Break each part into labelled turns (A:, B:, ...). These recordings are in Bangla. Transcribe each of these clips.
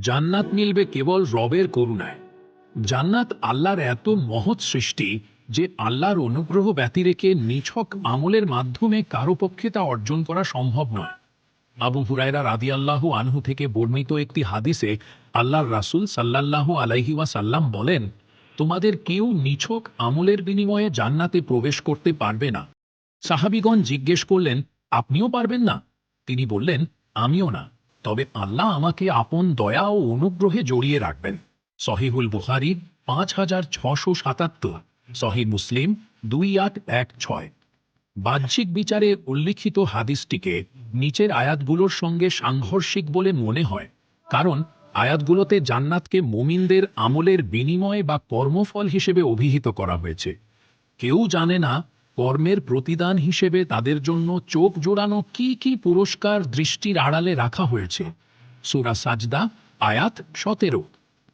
A: জান্নাত মিলবে কেবল রবের করুণায়। জান্নাত আল্লাহর এত মহৎ সৃষ্টি যে আল্লাহর অনুগ্রহ ব্যতি রেখে নিছক আমলের মাধ্যমে কারও পক্ষে তা অর্জন করা সম্ভব নয়। আবু হুরায়রা রাদি আল্লাহ আনহু থেকে বর্ণিত একটি হাদিসে আল্লাহর রাসূল সাল্লাল্লাহু আলাইহি ওয়াসাল্লাম বলেন, তোমাদের কেউ নিছক আমলের বিনিময়ে জান্নাতে প্রবেশ করতে পারবে না। সাহাবিগণ জিজ্ঞেস করলেন, আপনিও পারবেন না? তিনি বললেন, আমিও না। তবে আল্লাহ আমাকে আপন দয়া ও অনুগ্রহে জড়িয়ে রাখবেন। সহিহুল বুখারি পাঁচ হাজার ছশো সাতাত্তর সহি মুসলিম দুই আট এক ছয়। বাহ্যিক বিচারে উল্লিখিত হাদিসটিকে নিচের আয়াতগুলোর সঙ্গে সাংঘর্ষিক বলে মনে হয়, কারণ আয়াতগুলোতে জান্নাতকে মুমিনদের আমলের বিনিময় বা কর্মফল হিসেবে অভিহিত করা হয়েছে। কেউ জানে না কর্মের প্রতিদান হিসেবে তাদের জন্য চোখ জোড়ানো কি কি পুরস্কার দৃষ্টির আড়ালে রাখা হয়েছে? সুরা সাজদা, আয়াত সতেরো।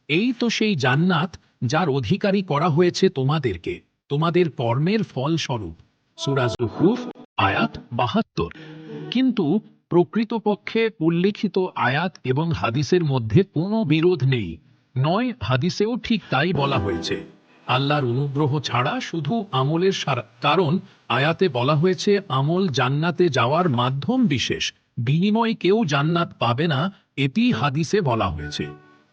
A: এই তো সেই জান্নাত যার অধিকারী করা হয়েছে তোমাদেরকে। তোমাদের কর্মের ফলস্বরূপ। সুরা জুহরুফ আয়াত বাহাত্তর। কিন্তু প্রকৃতপক্ষে উল্লিখিত আয়াত এবং হাদিসের মধ্যে কোনো বিরোধ নেই। নয়, হাদিসেও ঠিক তাই বলা হয়েছে। আল্লাহর অনুগ্রহ ছাড়া শুধু আমলের কারণ আয়াতে বলা হয়েছে, আমল জান্নাতে যাওয়ার মাধ্যম বিশেষ। বিনিময়ে কেউ জান্নাত পাবে না এটি হাদিসে বলা হয়েছে।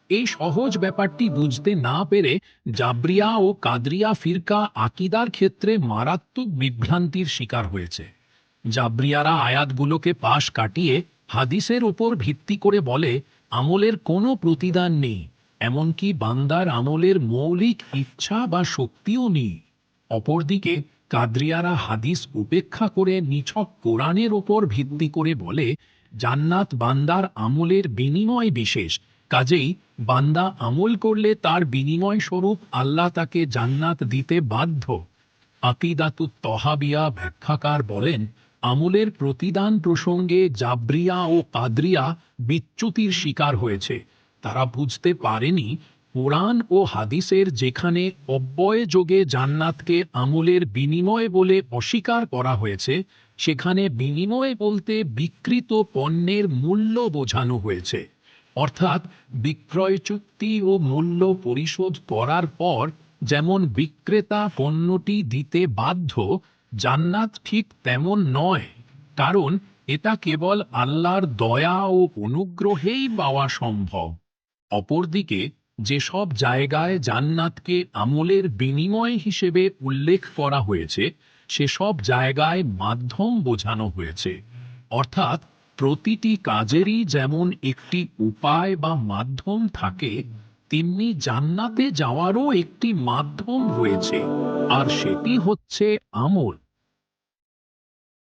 A: এই সহজ ব্যাপারটি বুঝতে না পেরে জাবরিয়া ও কাদরিয়া ফিরকা আকিদার ক্ষেত্রে মারাত্মক বিভ্রান্তির শিকার হয়েছে। জাবরিয়ারা আয়াতগুলোকে পাশ কাটিয়ে হাদিসের উপর ভিত্তি করে বলে, আমলের কোনো প্রতিদান নেই। এমনকি বান্দার আমলের মৌলিক ইচ্ছা বা শক্তিও নেই। অপরদিকে, কাদরিয়ারা হাদিস উপেক্ষা করে নিছক কোরআনের ওপর ভিত্তি করে বলে, জান্নাত বান্দার আমলের বিনিময় বিশেষ। কাজেই বান্দা আমল করলে তার বিনিময় স্বরূপ আল্লাহ তাকে জান্নাত দিতে বাধ্য। আকিদাতু তহাবিয়া ব্যাখ্যাকার বলেন, আমলের প্রতিদান প্রসঙ্গে জাবরিয়া ও কাদরিয়া বিচ্যুতির শিকার হয়েছে। তারা বুঝতে পারেনি কোরআন ও হাদিসের যেখানে অব্যয় যোগে জান্নাতকে আমলের বিনিময় বলে অস্বীকার করা হয়েছে, সেখানে বিনিময় বলতে বিকৃত পণ্যের মূল্য বোঝানো হয়েছে। অর্থাৎ বিক্রয় চুক্তি ও মূল্য পরিশোধ করার পর যেমন বিক্রেতা পণ্যটি দিতে বাধ্য, জান্নাত ঠিক তেমন নয়, কারণ এটা কেবল আল্লাহর দয়া ও অনুগ্রহেই পাওয়া সম্ভব। অপরদিকে, যেসব জায়গায় জান্নাতকে আমলের বিনিময় হিসেবে উল্লেখ করা হয়েছে, সেসব জায়গায় মাধ্যম বোঝানো হয়েছে। অর্থাৎ, প্রতিটি কাজেরই যেমন একটি উপায় বা মাধ্যম থাকে, তেমনি জান্নাতে যাওয়ারও একটি মাধ্যম রয়েছে। আর সেটি হচ্ছে আমল।